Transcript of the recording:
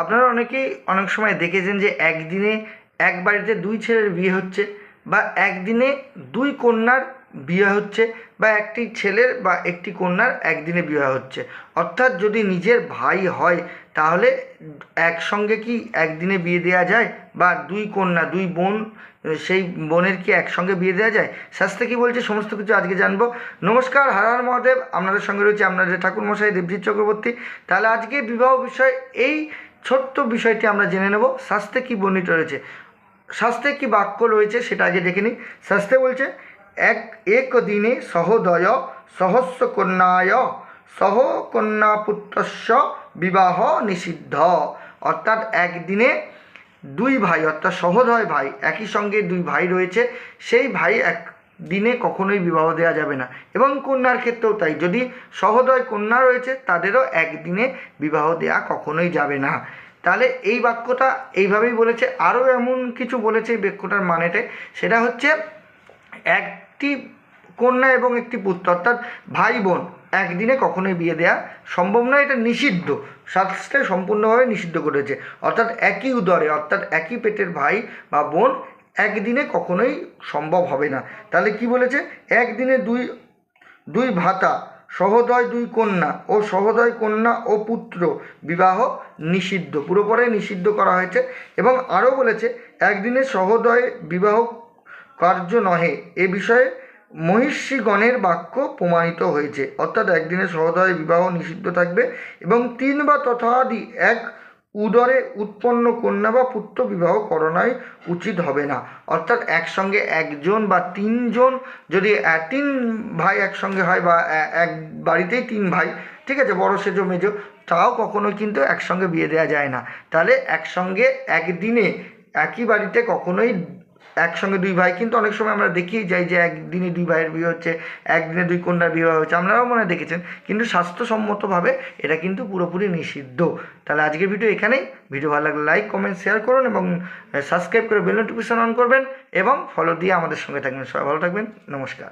আপনারা অনেকেই অনেক সময় দেখেছেন যে একদিনে এক বাড়িতে দুই ছেলের বিয়ে হচ্ছে বা একদিনে দুই কন্যার বিয়ে হচ্ছে বা একটি ছেলের বা একটি কন্যার একদিনে বিয়ে হচ্ছে। অর্থাৎ যদি নিজের ভাই হয়, তাহলে একসঙ্গে কি একদিনে বিয়ে দেওয়া যায়? বা দুই কন্যা, দুই বোন, সেই বোনের কি একসঙ্গে বিয়ে দেওয়া যায়? শাস্ত্রে কি বলছে? সমস্ত কিছু আজকে জানব। নমস্কার, হর হর মহাদেব। আপনাদের সঙ্গে রয়েছে আপনাদের ঠাকুর মশাই দেবজিৎ চক্রবর্তী। তাহলে আজকে বিবাহ বিষয় এই ছোট্ট বিষয়টি আমরা জেনে নেব। শাস্ত্রে কি বর্ণিত রয়েছে? শাস্ত্রে কি বাক্য রয়েছে সেটা আগে দেখে নিই। শাস্ত্রে বলছে, এক এক দিনে সহোদয় সহস্র কন্যায় সহ কন্যাপুত্রস্য বিবাহ নিষিদ্ধ। অর্থাৎ একদিনে দুই ভাই, অর্থাৎ সহোদয় ভাই, একই সঙ্গে দুই ভাই রয়েছে। সেই ভাই এক দিনে কখনোই বিবাহ দেওয়া যাবে না। এবং কন্যার ক্ষেত্রেও তাই। যদি সহোদয় কন্যা রয়েছে, তাদেরও একদিনে বিবাহ দেওয়া কখনোই যাবে না। তাহলে এই বাক্যটা এইভাবেই বলেছে। আরও এমন কিছু বলেছে এই বাক্যটার মানেতে সেটা হচ্ছে, একটি কন্যা এবং একটি পুত্র, অর্থাৎ ভাই বোন একদিনে কখনোই বিয়ে দেওয়া সম্ভব নয়। এটা নিষিদ্ধ। শাস্ত্রে সম্পূর্ণভাবে নিষিদ্ধ করেছে। অর্থাৎ একই উদরে, অর্থাৎ একই পেটের ভাই বা বোন একদিনে কখনোই সম্ভব হবে না। তাহলে কি বলেছে? একদিনে দুই দুই ভাতা, সহোদয় দুই কন্যা ও সহোদয় কন্যা ও পুত্র বিবাহ নিষিদ্ধ। পুরোপুরি নিষিদ্ধ করা হয়েছে এবং আরও বলেছে, একদিনে সহোদয় বিবাহ কার্য নহে। এ বিষয়ে মহিষীগণের বাক্য প্রমাণিত হয়েছে। অর্থাৎ একদিনে সহোদয় বিবাহ নিষিদ্ধ থাকবে এবং তিন বা তথাদি এক উদরে উৎপন্ন কন্যা বা পুত্র বিবাহ করণাই উচিত হবে না। অর্থাৎ একসঙ্গে একজন বা তিনজন, যদি তিন ভাই একসঙ্গে হয় বা এক বাড়িতেই তিন ভাই, ঠিক আছে, বড় সেজো মেজো, তাও কখনো কিন্তু একসঙ্গে বিয়ে দেওয়া যায় না। তাহলে একসঙ্গে একদিনে একই বাড়িতে কখনোই একসঙ্গে দুই ভাই, কিন্তু অনেক সময় আমরা দেখিয়ে যাই যে একদিনে দুই ভাইয়ের বিয়ে হচ্ছে, একদিনে দুই কন্যার বিয়ে হচ্ছে, আপনারাও মনে দেখেছেন। কিন্তু স্বাস্থ্যসম্মতভাবে এটা কিন্তু পুরোপুরি নিষিদ্ধ। তাহলে আজকের ভিডিও এখানেই। ভিডিও ভালো লাগলে লাইক, কমেন্ট, শেয়ার করুন এবং সাবস্ক্রাইব করে বেল নোটিফিকেশন অন করবেন এবং ফলো দিয়ে আমাদের সঙ্গে থাকবেন। সবাই ভালো থাকবেন। নমস্কার।